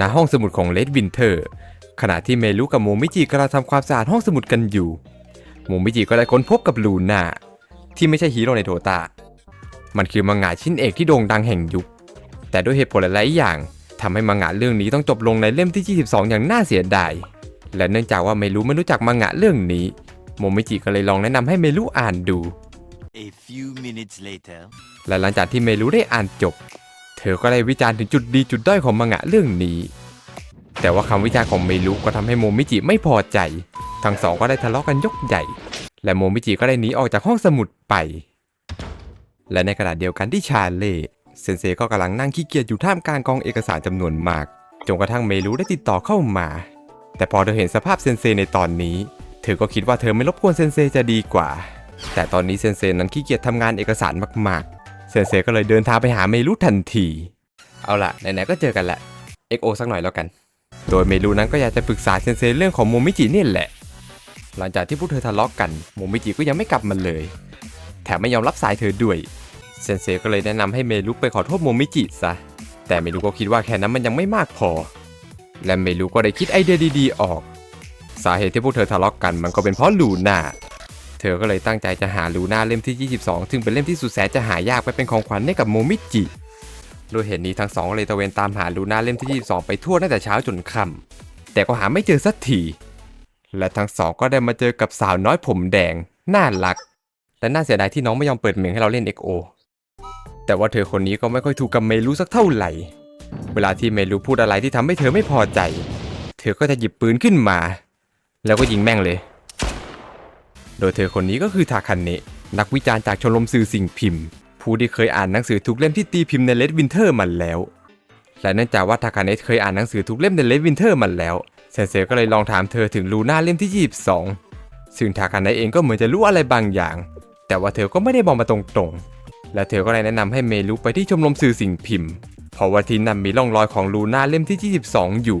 ณห้องสมุดของเลดวินเทอร์ ขณะที่เมลุกับโมมิจิกำลังทำความสะอาดห้องสมุดกันอยู่ โมมิจิก็ได้ค้นพบกับลูน่าที่ไม่ใช่ฮีโร่ในโทตา มันคือมังงะชิ้นเอกที่โด่งดังแห่งยุค แต่ด้วยเหตุผลหลายๆอย่างทำให้มังงะเรื่องนี้ต้องจบลงในเล่มที่ 22 อย่างน่าเสียดาย และเนื่องจากว่าเมลุไม่รู้จักมังงะเรื่องนี้ โมมิจิก็เลยลองแนะนำให้เมลุอ่านดู A few minutes later. และหลังจากที่เมลุได้อ่านจบเธอก็ได้วิจารณ์ถึงจุดดีจุดด้อยของมังงะเรื่องนี้ แต่ว่าคำวิจารณ์ของเมลุก็ทำให้โมมิจิไม่พอใจ ทั้งสองก็ได้ทะเลาะกันยกใหญ่ และโมมิจิก็ได้หนีออกจากห้องสมุดไป และในขณะเดียวกันที่ชาเล่เซนเซก็กำลังนั่งขี้เกียจอยู่ท่ามกลางกองเอกสารจำนวนมากจนกระทั่งเมลุได้ติดต่อเข้ามา แต่พอเธอเห็นสภาพเซนเซในตอนนี้ เธอก็คิดว่าเธอไม่รบกวนเซนเซจะดีกว่า แต่ตอนนี้เซนเซนั้นขี้เกียจทำงานเอกสารมากๆ เซนเซก็เลยเดินทางไปหาเมลุทันที เอาล่ะไหนๆก็เจอกันแหละ XO สักหน่อยแล้วกัน โดยเมลุนั้นก็อยากจะปรึกษาเซนเซเรื่องของโมมิจินี่แหละ หลังจากที่พวกเธอทะเลาะกกันโมมิจิก็ยังไม่กลับมาเลย แถมไม่ยอมรับสายเธอด้วยเซนเซก็เลยแนะนำให้เมลุไปขอโทษโมมิจิซะ แต่เมลุก็คิดว่าแค่นั้นมันยังไม่มากพอ และเมลุก็ได้คิดไอเดียดีๆออก สาเหตุที่พวกเธอทะเลาะกันมันก็เป็นเพราะลูน่า เธอก็เลยตั้งใจจะหาลูน่าเล่มที่ 22 ซึ่งเป็นเล่มที่สุดแสนจะหายากไปเป็นของขวัญให้กับโมมิจิโดยเหตุนี้ทั้งสองเลยตะเวนตามหาลูน่าเล่มที่ 22 ไปทั่วตั้งแต่เช้าจนค่ำแต่ก็หาไม่เจอสักทีและทั้งสองก็ได้มาเจอกับสาวน้อยผมแดงน่ารักและน่าเสียดายที่น้องไม่ยอมเปิดเมงให้เราเล่น XO แต่ว่าเธอคนนี้ก็ไม่ค่อยถูกกับเมลูสักเท่าไหร่ เวลาที่เมลูพูดอะไรที่ทำให้เธอไม่พอใจ เธอก็จะหยิบปืนขึ้นมา แล้วก็ยิงแม่งเลย โดยเธอคนนี้ก็คือทาคันเนะนักวิจารณ์จากชมรมสื่อสิ่งพิมพ์ ผู้ที่เคยอ่านหนังสือทุกเล่มที่ตีพิมพ์ในเลดวินเทอร์มาแล้ว และเนื่องจากว่าทาคันเนะเคยอ่านหนังสือทุกเล่มในเลดวินเทอร์มาแล้วเซนเซก็เลยลองถามเธอถึงลูน่าเล่มที่ 22 ซึ่งทาคันเนะเองก็เหมือนจะรู้อะไรบางอย่าง แต่ว่าเธอก็ไม่ได้บอกมาตรงๆ และเธอก็เลยแนะนำให้เมลุไปที่ชมรมสื่อสิ่งพิมพ์ เพราะว่าที่นั่นมีร่องรอยของลูน่าเล่มที่ 22 อยู่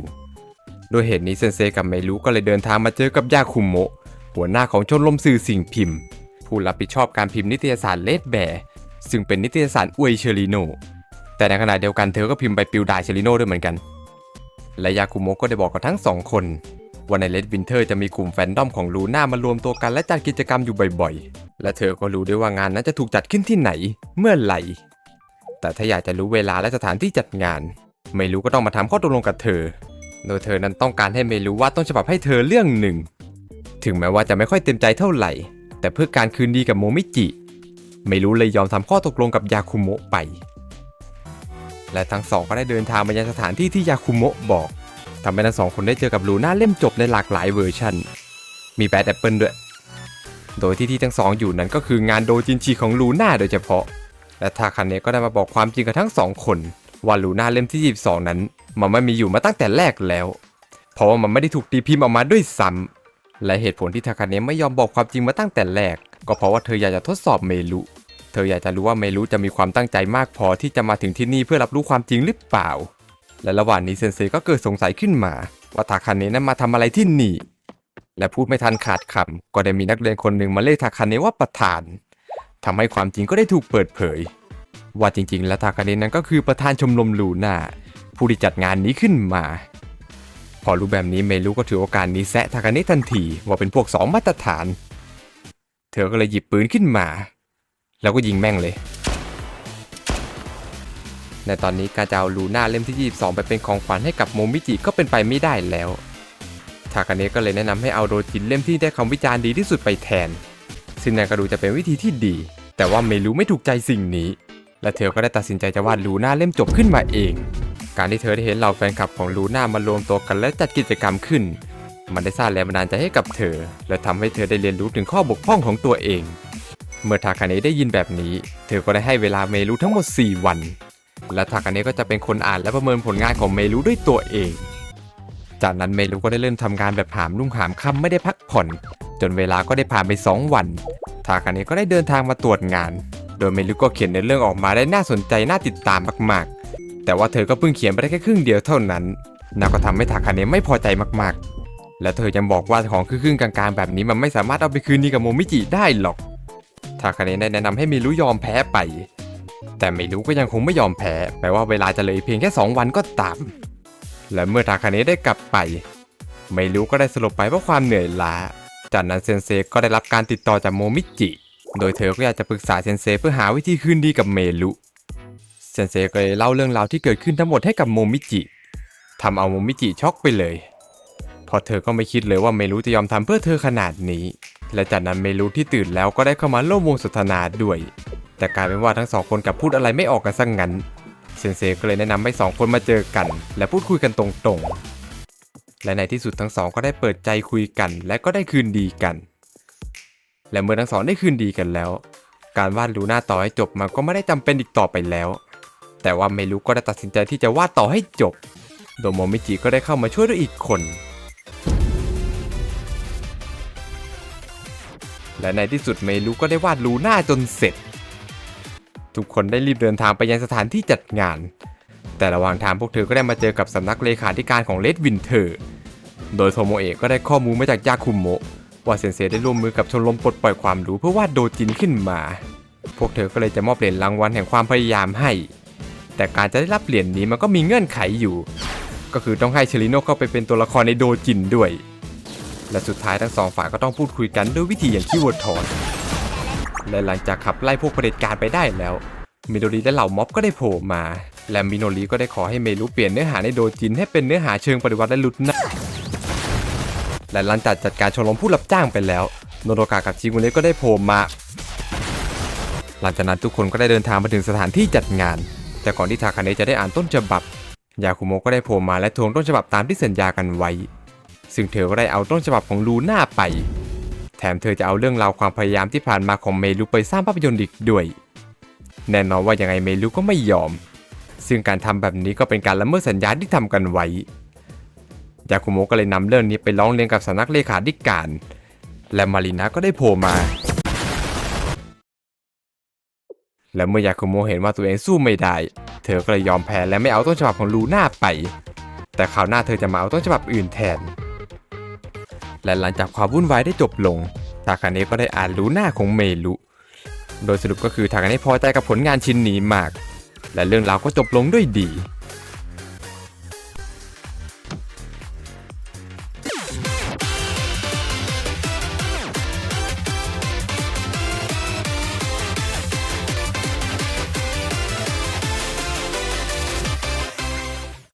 โดยเหตุนี้เซนเซกับเมลุก็เลยเดินทางมาเจอกับยาคุโมะ หัวหน้าของชมรมสื่อสิ่งพิมพ์ ผู้รับผิดชอบการพิมพ์นิตยสารเลดแบร์ซึ่งเป็นนิตยสารอวยเชอริโน แต่ในขณะเดียวกันเธอก็พิมพ์ไปปิวดายเชอริโนด้วยเหมือนกัน และยาคุโมก็ได้บอกกับทั้งสองคนว่าในเลดวินเทอร์จะมีกลุ่มแฟนดอมของลูน่ามารวมตัวกันและจัดกิจกรรมอยู่บ่อยๆ และเธอก็รู้ด้วยว่างานนั้นจะถูกจัดขึ้นที่ไหน เมื่อไหร่ แต่ถ้าอยากจะรู้เวลาและสถานที่จัดงาน ไม่รู้ก็ต้องมาทำข้อตกลงกับเธอ โดยเธอนั้นต้องการให้เมรู้ว่าต้นฉบับให้เธอเรื่องหนึ่ง ถึงแม้ว่าจะไม่ค่อยเต็มใจเท่าไหร่ แต่เพื่อการคืนดีกับโมมิจิ ไม่รู้เลยยอมทำข้อตกลงกับยาคุโมะไป และทั้งสองก็ได้เดินทางมายังสถานที่ที่ยาคุโมะบอกทำให้ทั้งสองคนได้เจอกับลูน่าเล่มจบในหลากหลายเวอร์ชันมีแบดแอปเปิลด้วย โดยที่ที่ทั้งสองอยู่นั้นก็คืองานโดจินชีของลูน่าโดยเฉพาะ และทาคันเนะก็ได้มาบอกความจริงกับทั้งสองคนว่าลูน่าเล่มที่ 22 นั้น มันไม่มีอยู่มาตั้งแต่แรกแล้ว เพราะว่ามันไม่ได้ถูกตีพิมพ์ออกมาด้วยซ้ำ และเหตุผลที่ทาคันเนะไม่ยอมบอกความจริงมาตั้งแต่แรก ก็เพราะว่าเธออยากจะทดสอบเมลุ เธออยากจะรู้ว่าเมลุจะมีความตั้งใจมากพอที่จะมาถึงที่นี่เพื่อรับรู้ความจริงหรือเปล่า และระหว่างนี้เซนเซก็เกิดสงสัยขึ้นมา ว่าทาคันเนะนั้นมาทำอะไรที่นี่ และพูดไม่ทันขาดคำก็ได้มีนักเรียนคนหนึ่งมาเรียกทาคันเนะว่าประธานทำให้ความจริงก็ได้ถูกเปิดเผย ว่าจริง ๆ แล้วทาคาเนะนั้นก็คือประธานชมรมลูน่าผู้ที่จัดงานนี้ขึ้นมา พอรู้แบบนี้เมลุก็ถือโอกาสนี้แซะทาคาเนะทันทีว่าเป็นพวกสองมาตรฐาน เธอก็เลยหยิบปืนขึ้นมา แล้วก็ยิงแม่งเลย ในตอนนี้การจะเอาลูน่าเล่มที่ 22 ไปเป็นของขวัญให้กับโมมิจิก็เป็นไปไม่ได้แล้วทาคาเนะก็เลยแนะนำให้เอาโดจินเล่มที่ได้คำวิจารณ์ดีที่สุดไปแทน ซึ่งนายก็ดูจะเป็นวิธีที่ดี แต่ว่าเมลุไม่ถูกใจสิ่งนี้ และเธอก็ได้ตัดสินใจจะวาดลูน่าเล่มจบขึ้นมาเอง การที่เธอได้เห็นเหล่าแฟนคลับของลูน่ามารวมตัวกันและจัดกิจกรรมขึ้น มันได้สร้างแรงบันดาลใจให้กับเธอ และทำให้เธอได้เรียนรู้ถึงข้อบกพร่องของตัวเอง เมื่อทาคาเนะได้ยินแบบนี้ เธอก็ได้ให้เวลาเมลุทั้งหมด 4 วัน และทาคาเนะก็จะเป็นคนอ่านและประเมินผลงานของเมลุด้วยตัวเอง จากนั้นเมลุก็ได้เริ่มทำงานแบบหามรุ่งหามค่ำไม่ได้พักผ่อน จนเวลาก็ได้ผ่านไป 2 วัน ทาคาเนะก็ได้เดินทางมาตรวจงาน โดยเมลุก็เขียนในเรื่องออกมาได้น่าสนใจน่าติดตามมาก แต่ว่าเธอก็เพิ่งเขียนไปได้แค่ครึ่งเดียวเท่านั้นนั่นก็ทำให้ทาคาเนะไม่พอใจมากๆ และเธอยังบอกว่าของครึ่งกลางๆแบบนี้มันไม่สามารถเอาไปคืนดีกับโมมิจิได้หรอกทาคาเนะได้แนะนำให้เมลุยอมแพ้ไป แต่เมลุก็ยังคงไม่ยอมแพ้แม้ว่าเวลาจะเลยเพียงแค่ 2 วันก็ตาม และเมื่อทาคาเนะได้กลับไปไม่รู้ก็ได้สลบไปเพราะความเหนื่อยล้า จากนั้นเซนเซก็ได้รับการติดต่อจากโมมิจิ โดยเธอก็อยากจะปรึกษาเซนเซเพื่อหาวิธีคืนดีกับเมลุ เซนเซก็เลยเล่าเรื่องราวที่เกิดขึ้นทั้งหมดให้กับโมมิจิทำเอาโมมิจิช็อกไปเลยเพราะเธอก็ไม่คิดเลยว่าเมลุจะยอมทำเพื่อเธอขนาดนี้ และจากนั้นเมลุที่ตื่นแล้วก็ได้เข้ามาร่วมวงสนทนาด้วย แต่กลายเป็นว่าทั้งสองคนกับพูดอะไรไม่ออกกันซะงงั้น เซนเซก็เลยแนะนำให้สองคนมาเจอกัน และพูดคุยกันตรงๆ และในที่สุดทั้งสองก็ได้เปิดใจคุยกัน และก็ได้คืนดีกัน และเมื่อทั้งสองได้คืนดีกันแล้ว การวาดลูน่าต่อให้จบมันก็ไม่ได้จำเป็นอีกต่อไปแล้ว แต่ว่าเมลุก็ได้ตัดสินใจที่จะวาดต่อให้จบ โดโมมิจิก็ได้เข้ามาช่วยด้วยอีกคน และในที่สุดเมลุก็ได้วาดลูน่าจนเสร็จ ทุกคนได้รีบเดินทางไปยังสถานที่จัดงาน แต่ระหว่างทางพวกเธอก็ได้มาเจอกับสำนักเลขาธิการของเลดวินเทอร์ โดยโทโมเอะก็ได้ข้อมูลมาจากยาคุมโมะว่าเซนเซได้ร่วมมือกับชมรมปลดปล่อยความรู้เพื่อวาดโดจินขึ้นมา พวกเธอก็เลยจะมอบเหรียญรางวัลแห่งความพยายามให้ แต่การจะได้รับเหรียญนี้มันก็มีเงื่อนไขอยู่ ก็คือต้องให้เชลิโนเข้าไปเป็นตัวละครในโดจินด้วย และสุดท้ายทั้งสองฝ่ายก็ต้องพูดคุยกันด้วยวิธีอย่างขี้วัวทอนและหลังจากขับไล่พวกเผด็จการไปได้แล้วมิโดริและเหล่าม็อบก็ได้โผล่มา และมิโนริก็ได้ขอให้เมรุเปลี่ยนเนื้อหาในโดจินให้เป็นเนื้อหาเชิงปฏิวัติและลุดนะและหลังจากจัดการชมรมผู้รับจ้างไปแล้ว โนโรกะกับชิกุเนะก็ได้โผล่มา หลังจากนั้นทุกคนก็ได้เดินทางมาถึงสถานที่จัดงาน แต่ก่อนที่ทาคาเนะจะได้อ่านต้นฉบับ ยาคุโมะก็ได้โผล่มาและทวงต้นฉบับตามที่สัญญากันไว้ ซึ่งเธอก็ได้เอาต้นฉบับของลูน่าไป แถมเธอจะเอาเรื่องราวความพยายามที่ผ่านมาของเมลุไปสร้างภาพยนตร์อีกด้วย แน่นอนว่ายังไงเมลุก็ไม่ยอม ซึ่งการทำแบบนี้ก็เป็นการละเมิดสัญญาที่ทำกันไว้ ยาคุโมะก็เลยนำเรื่องนี้ไปร้องเรียนกับสำนักเลขาธิการ และมารินะก็ได้โผล่มา และเมื่อยาคุโมเห็นว่าตัวเองสู้ไม่ได้ เธอก็เลยยอมแพ้และไม่เอาต้นฉบับของลูน่าไป แต่คราวหน้าเธอจะมาเอาต้นฉบับอื่นแทน และหลังจากความวุ่นวายได้จบลง ทาคาเนะก็ได้อ่านลูน่าของเมลุ โดยสรุปก็คือทาคาเนะพอใจกับผลงานชิ้นนี้มาก และเรื่องราวก็จบลงด้วยดี